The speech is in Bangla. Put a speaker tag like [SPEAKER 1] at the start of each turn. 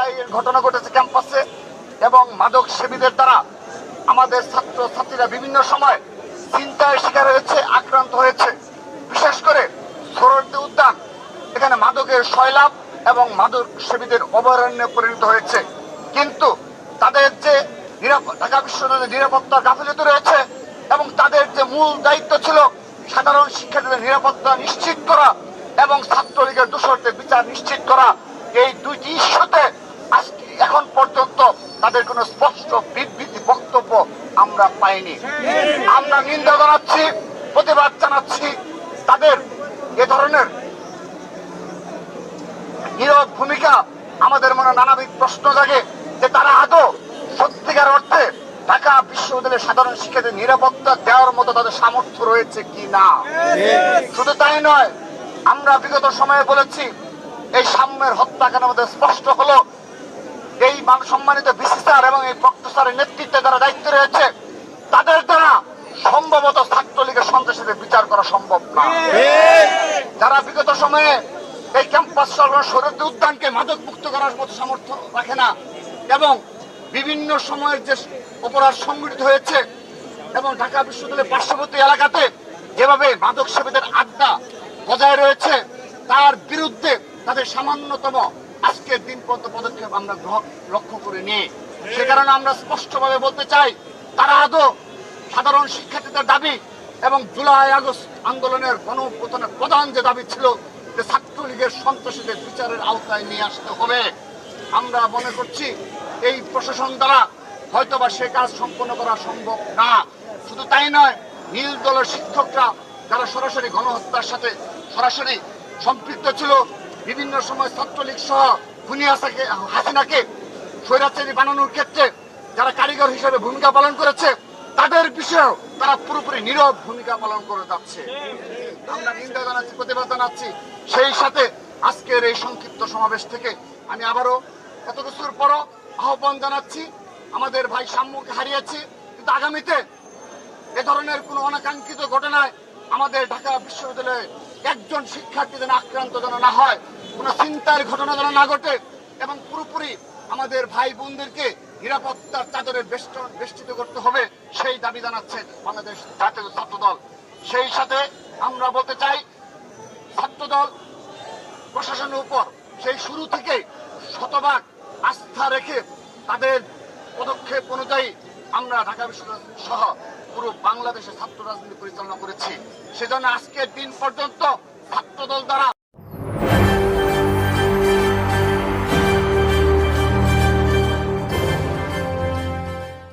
[SPEAKER 1] ছিনতাইয়ের ঘটনা ঘটেছে ক্যাম্পাসে এবং মাদক সেবীদের দ্বারা আমাদের ছাত্র ছাত্রীরা বিভিন্ন সময় চিন্তায় শিকার হয়েছে, আক্রান্ত হয়েছে। বিশেষ করে সরোয়ার্দী উদ্যান, এখানে মাদকের শৈলাভ এবং মাদক সেবীদের অভয়ারণ্যে পরিণত হয়েছে। কিন্তু তাদের যে ঢাকা বিশ্ববিদ্যালয়ের নিরাপত্তার গাফিলতি রয়েছে এবং তাদের যে মূল দায়িত্ব ছিল সাধারণ শিক্ষার্থীদের নিরাপত্তা নিশ্চিত করা এবং ছাত্রলীগের দোষরদের বিচার নিশ্চিত করা, এই দুইটি ইস্যুতে আজকে এখন পর্যন্ত তাদের কোনো স্পষ্ট বিবৃতি, বক্তব্য আমরা পাইনি। আমরা নিন্দা জানাচ্ছি, প্রতিবাদ জানাচ্ছি। তাদের এ ধরনের নীরব ভূমিকা আমাদের মনে নানাবিধ প্রশ্ন জাগে যে তারা আদৌ সত্যিকার অর্থে ঢাকা বিশ্ববিদ্যালয়ের সাধারণ শিক্ষার্থীদের নিরাপত্তা দেওয়ার মতো তাদের সামর্থ্য রয়েছে কি না? শুধু তাই নয়, আমরা বিগত সময়ে বলেছি, এই সাম্যের হত্যাকাণ্ড আমাদের স্পষ্ট হলো? এই মান সম্মানিত বিসি স্যার এবং এই প্রক্ত স্যারের নেতৃত্বে যারা দায়িত্ব রয়েছে, তাদের দ্বারা সম্ভবত ছাত্রলীগের সন্ত্রাসীদের বিচার করা সম্ভব না। যারা বিগত সময়ে এই ক্যাম্পাস সরকার শরীর উদ্যানকে মাদক মুক্ত করার মতো সামর্থ্য রাখে না এবং বিভিন্ন সময়ের যে অপরাধ সংঘটিত হয়েছে এবং ঢাকা বিশ্ববিদ্যালয়ের পার্শ্ববর্তী এলাকাতে যেভাবে মাদক সেবীদের আড্ডা বজায় রয়েছে, তার বিরুদ্ধে তাদের সামান্যতম আজকের দিন পর্যন্ত পদক্ষেপ আমরা লক্ষ্য করে নিয়ে সে কারণে আমরা স্পষ্টভাবে বলতে চাই, তারা আদৌ সাধারণ শিক্ষার্থীদের দাবি এবং জুলাই আগস্ট আন্দোলনের গণপ্রধানের প্রধান যে দাবি ছিল, যে ছাত্রলীগের সন্ত্রাসীদের বিচারের আওতায় নিয়ে আসতে হবে। আমরা মনে করছি এই প্রশাসন দ্বারা হয়তোবা সে কাজ সম্পন্ন করা সম্ভব না। শুধু তাই নয়, নীল দলের শিক্ষকরা যারা সরাসরি গণহত্যার সাথে সরাসরি সম্পৃক্ত ছিল বিভিন্ন সময় ছাত্রলীগ সহ খুনি হাসাকে হাসিনাকে স্বৈরাচারী বানানোর ক্ষেত্রে যারা কারিগর হিসেবে ভূমিকা পালন করেছে, তাদের বিষয়েও তারা পুরোপুরি নীরব ভূমিকা পালন করে যাচ্ছে। আমরা নিন্দা জানাচ্ছি, প্রতিবাদ জানাচ্ছি। সেই সাথে আজকের এই সংক্ষিপ্ত সমাবেশ থেকে আমি আবারও এত কিছুর পরও আহ্বান জানাচ্ছি। আমাদের ভাই সাম্যকে হারিয়েছি। কিন্তু আগামীতে এ ধরনের কোনো অনাকাঙ্ক্ষিত ঘটনায় আমাদের ঢাকা বিশ্ববিদ্যালয়ে একজন শিক্ষার্থী যেন আক্রান্ত যেন না হয়, কোনো চিন্তার ঘটনা যেন না ঘটে এবং পুরোপুরি আমাদের ভাই বোনদেরকে নিরাপত্তার বেষ্টন বেষ্টিত করতে হবে, সেই দাবি জানাচ্ছে বাংলাদেশ জাতীয় ছাত্র দল সেই সাথে আমরা বলতে চাই ছাত্র দল প্রশাসনের উপর সেই শুরু থেকে শতভাগ আস্থা রেখে তাদের পদক্ষেপ অনুযায়ী আমরা ঢাকা বিশ্ববিদ্যালয় সহ পুরো বাংলাদেশে ছাত্র রাজনীতি পরিচালনা করেছে। সেজন্য আজকের দিন পর্যন্ত ছাত্রদল দ্বারা